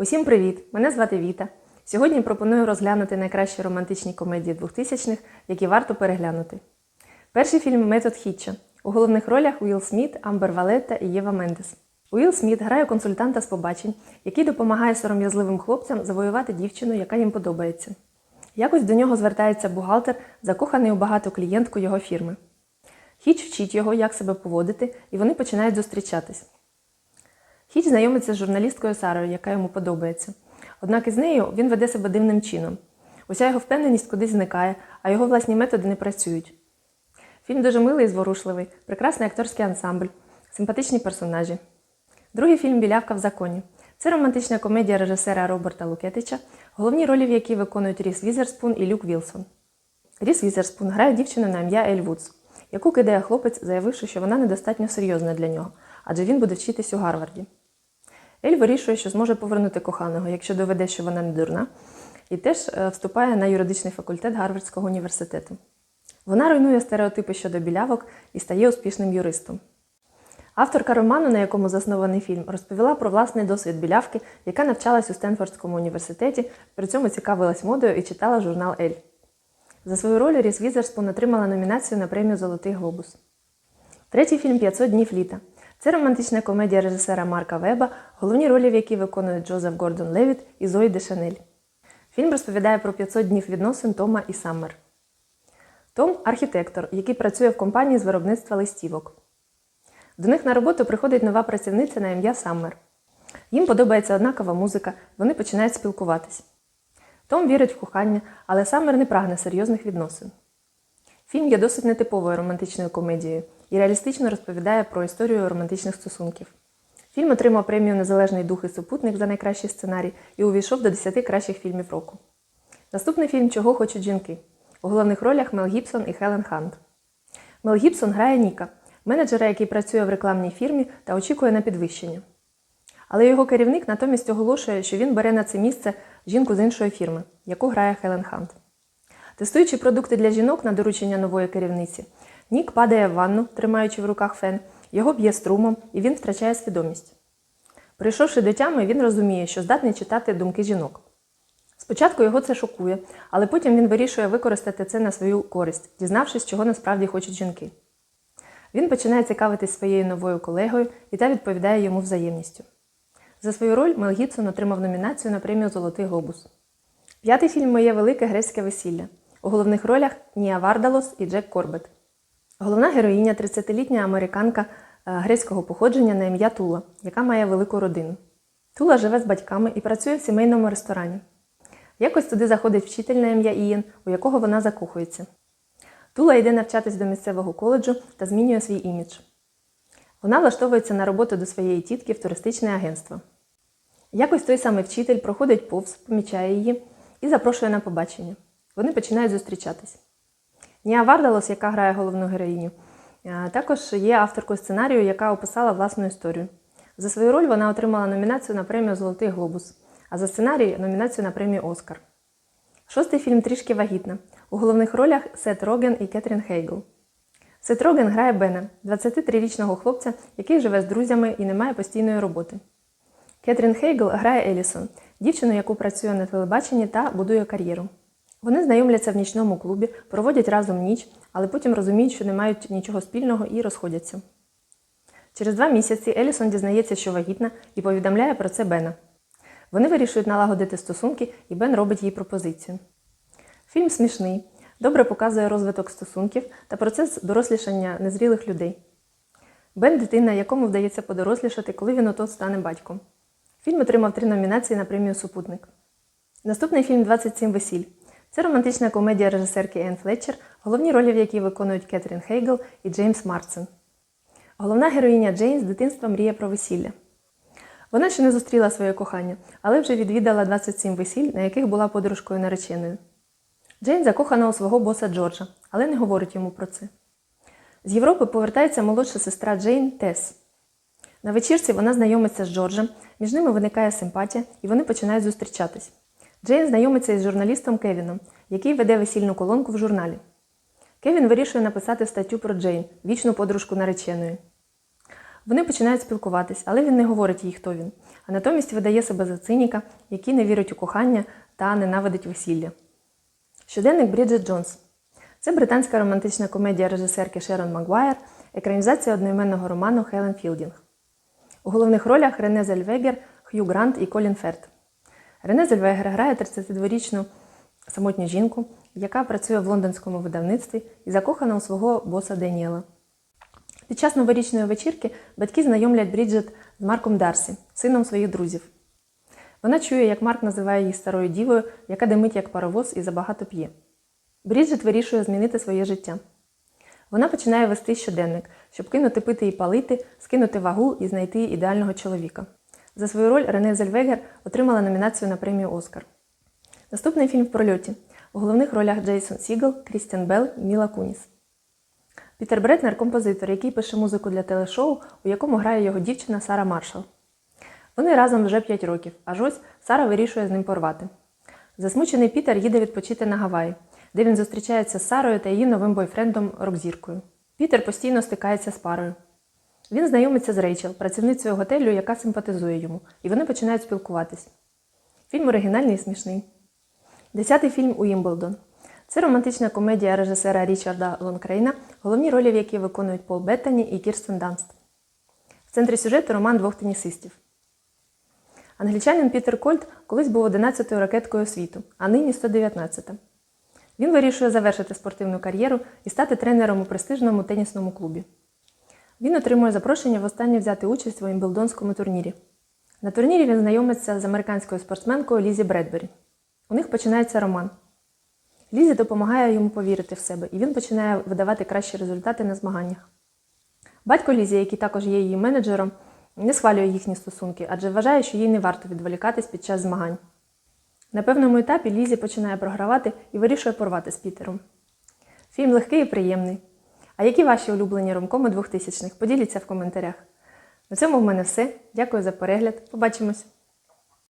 Усім привіт! Мене звати Віта. Сьогодні пропоную розглянути найкращі романтичні комедії 2000-х, які варто переглянути. Перший фільм Метод Хітча. У головних ролях Уілл Сміт, Амбер Валетта і Єва Мендес. Уілл Сміт грає консультанта з побачень, який допомагає сором'язливим хлопцям завоювати дівчину, яка їм подобається. Якось до нього звертається бухгалтер, закоханий у багату клієнтку його фірми. Хіч вчить його, як себе поводити, і вони починають зустрічатись. Хіч знайомиться з журналісткою Сарою, яка йому подобається. Однак із нею він веде себе дивним чином. Уся його впевненість кудись зникає, а його власні методи не працюють. Фільм дуже милий і зворушливий, прекрасний акторський ансамбль, симпатичні персонажі. Другий фільм Білявка в законі. Це романтична комедія режисера Роберта Лукетича, головні ролі в якій виконують Ріс Візерспун і Люк Вілсон. Ріс Візерспун грає дівчину на ім'я Ель Вудс, яку кидає хлопець, заявивши, що вона недостатньо серйозна для нього, адже він буде вчитись у Гарварді. Ель вирішує, що зможе повернути коханого, якщо доведе, що вона не дурна, і теж е, вступає на юридичний факультет Гарвардського університету. Вона руйнує стереотипи щодо білявок і стає успішним юристом. Авторка роману, на якому заснований фільм, розповіла про власний досвід білявки, яка навчалась у Стенфордському університеті, при цьому цікавилась модою і читала журнал Ель. За свою роль Ріс Візерспун отримала номінацію на премію Золотий глобус. Третій фільм «500 днів літа. Це романтична комедія режисера Марка Веба, головні ролі в якій виконують Джозеф Гордон Левіт і Зої Дешанель. Фільм розповідає про 500 днів відносин Тома і Саммер. Том архітектор, який працює в компанії з виробництва листівок. До них на роботу приходить нова працівниця на ім'я Саммер. Їм подобається однакова музика, вони починають спілкуватись. Том вірить в кохання, але Саммер не прагне серйозних відносин. Фільм є досить нетиповою романтичною комедією і реалістично розповідає про історію романтичних стосунків. Фільм отримав премію Незалежний дух і супутник за найкращий сценарій і увійшов до 10 кращих фільмів року. Наступний фільм Чого хочуть жінки. У головних ролях Мел Гібсон і Хелен Хант. Мел Гібсон грає Ніка, менеджера, який працює в рекламній фірмі та очікує на підвищення. Але його керівник натомість оголошує, що він бере на це місце жінку з іншої фірми, яку грає Хелен Хант. Тестуючи продукти для жінок на доручення нової керівниці, Нік падає в ванну, тримаючи в руках фен, його б'є струмом, і він втрачає свідомість. Прийшовши до тями, він розуміє, що здатний читати думки жінок. Спочатку його це шокує, але потім він вирішує використати це на свою користь, дізнавшись, чого насправді хочуть жінки. Він починає цікавитись своєю новою колегою, і та відповідає йому взаємністю. За свою роль Мел Гібсон отримав номінацію на премію Золотий глобус. П'ятий фільм Моє велике грецьке весілля. У головних ролях Ніа Вардалос і Джек Корбет. Головна героїня 30-літня американка е, грецького походження на ім'я Тула, яка має велику родину. Тула живе з батьками і працює в сімейному ресторані. Якось туди заходить вчитель на ім'я Ієн, у якого вона закохується. Тула йде навчатись до місцевого коледжу та змінює свій імідж. Вона влаштовується на роботу до своєї тітки в туристичне агентство. Якось той самий вчитель проходить повз, помічає її і запрошує на побачення. Вони починають зустрічатись. Ніа Вардалос, яка грає головну героїню, е, також є авторкою сценарію, яка описала власну історію. За свою роль вона отримала номінацію на премію Золотий глобус, а за сценарій номінацію на премію Оскар. Шостий фільм трішки вагітна. У головних ролях Сет Роген і Кетрін Хейгл. Сет Роген грає Бена, 23-річного хлопця, який живе з друзями і не має постійної роботи. Кетрін Хейгл грає Елісон, дівчину, яку працює на телебаченні та будує кар'єру. Вони знайомляться в нічному клубі, проводять разом ніч, але потім розуміють, що не мають нічого спільного і розходяться. Через два місяці Елісон дізнається, що вагітна, і повідомляє про це Бена. Вони вирішують налагодити стосунки, і Бен робить їй пропозицію. Фільм смішний, добре показує розвиток стосунків та процес дорослішання незрілих людей. Бен дитина, якому вдається подорослішати, коли він ото стане батьком. Фільм отримав три номінації на премію Супутник. Наступний фільм 27 весіль. Це романтична комедія режисерки Енн Флетчер, головні ролі в якій виконують Кетрін Хейгл і Джеймс Марсен. Головна героїня Джейн з дитинства мріє про весілля. Вона ще не зустріла своє кохання, але вже відвідала 27 весіль, на яких була подружкою нареченою. Джейн закохана у свого боса Джорджа, але не говорить йому про це. З Європи повертається молодша сестра Джейн Тес. На вечірці вона знайомиться з Джорджем, між ними виникає симпатія, і вони починають зустрічатись. Джейн знайомиться із журналістом Кевіном, який веде весільну колонку в журналі. Кевін вирішує написати статтю про Джейн, вічну подружку нареченої. Вони починають спілкуватись, але він не говорить їй, хто він, а натомість видає себе за циніка, який не вірить у кохання та ненавидить весілля. Щоденник Бріджит Джонс. Це британська романтична комедія режисерки Шерон Магуайр, екранізація одноіменного роману Хелен Філдінг. У головних ролях Рене Зельвегер, Хью Грант і Колін Ферт. Рене Зельвегер грає 32-річну самотню жінку, яка працює в лондонському видавництві і закохана у свого боса Деніела. Під час новорічної вечірки батьки знайомлять Бріджит з Марком Дарсі, сином своїх друзів. Вона чує, як Марк називає її старою дівою, яка димить як паровоз і забагато п'є. Бріджит вирішує змінити своє життя. Вона починає вести щоденник, щоб кинути пити і палити, скинути вагу і знайти ідеального чоловіка. За свою роль Рене Зельвегер отримала номінацію на премію Оскар. Наступний фільм в прольоті. У головних ролях Джейсон Сігел, Крістіан Белл Міла Куніс. Пітер Бретнер композитор, який пише музику для телешоу, у якому грає його дівчина Сара Маршал. Вони разом вже 5 років, аж ось Сара вирішує з ним порвати. Засмучений Пітер їде відпочити на Гаваї, де він зустрічається з Сарою та її новим бойфрендом рок-зіркою. Пітер постійно стикається з парою. Він знайомиться з Рейчел, працівницею готелю, яка симпатизує йому, і вони починають спілкуватись. Фільм оригінальний і смішний. Десятий фільм Уімблдон. Це романтична комедія режисера Річарда Лонкрейна, головні ролі в якій виконують Пол Беттані і Кірстен Данст. В центрі сюжету роман двох тенісистів. Англічанин Пітер Кольт колись був 11-ю ракеткою світу, а нині 119-та. Він вирішує завершити спортивну кар'єру і стати тренером у престижному тенісному клубі. Він отримує запрошення востаннє взяти участь у Вімблдонському турнірі. На турнірі він знайомиться з американською спортсменкою Лізі Бредбері. У них починається роман. Лізі допомагає йому повірити в себе, і він починає видавати кращі результати на змаганнях. Батько Лізі, який також є її менеджером, не схвалює їхні стосунки, адже вважає, що їй не варто відволікатись під час змагань. На певному етапі Лізі починає програвати і вирішує порвати з Пітером. Фільм легкий і приємний. А які ваші улюблені ромкоми 2000-х? Поділіться в коментарях. На цьому в мене все. Дякую за перегляд. Побачимось!